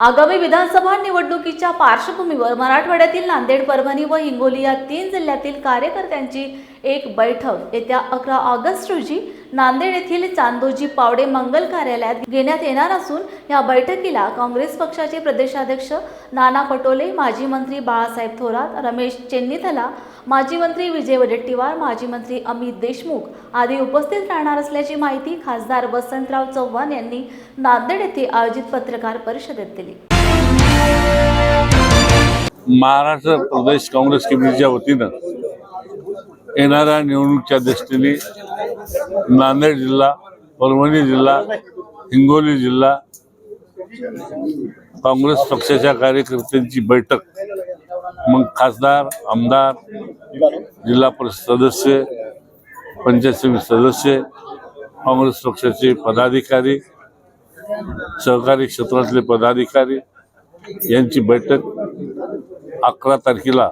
आगामी विधानसभा निवडणुकीच्या पार्श्वभूमीवर मराठवाड्यातील नांदेड परभणी व हिंगोली या तीन जिल्ह्यातील कार्यकर्त्यांची एक बैठक येत्या अकरा ऑगस्ट रोजी नांदेड येथील चांदोजी पावडे मंगल कार्यालयात घेण्यात येणार असून या बैठकीला काँग्रेस पक्षाचे प्रदेशाध्यक्ष नाना पटोले माजी मंत्री बाळासाहेब थोरात रमेश चेन्नीथला माजी मंत्री विजय वडेट्टीवार माजी मंत्री अमित देशमुख आदी उपस्थित राहणार असल्याची माहिती खासदार वसंतराव चव्हाण यांनी नांदेड येथे आयोजित पत्रकार परिषदेत दिली. महाराष्ट्र प्रदेश काँग्रेस कमिटीच्या वतीनं येणाऱ्या निवडणुकीच्या दृष्टीने नांदेड जिल्हा परभणी जिल्हा हिंगोली जिल्हा काँग्रेस पक्षाच्या कार्यकर्त्यांची बैठक. मग खासदार आमदार जिल्हा परिषद सदस्य पंचायत समिती सदस्य काँग्रेस पक्षाचे पदाधिकारी सहकारी क्षेत्रातले पदाधिकारी यांची बैठक अकरा तारखेला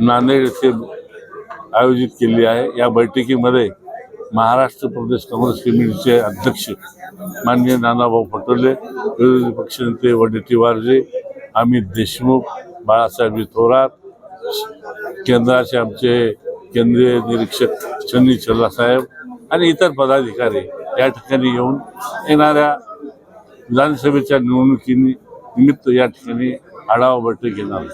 नांदेड येथे आयोजित केली आहे. या बैठकीमध्ये महाराष्ट्र प्रदेश काँग्रेस कमिटीचे अध्यक्ष माननीय नानाभाऊ पटोले विरोधी पक्षनेते वडेट्टीवारजी अमित देशमुख बाळासाहेब थोरात केंद्राचे आमचे केंद्रीय निरीक्षक चन्नी चल्लासाहेब आणि इतर पदाधिकारी या ठिकाणी येऊन येणाऱ्या विधानसभेच्या निवडणुकीनी निमित्त या ठिकाणी आढावा बैठक घेणार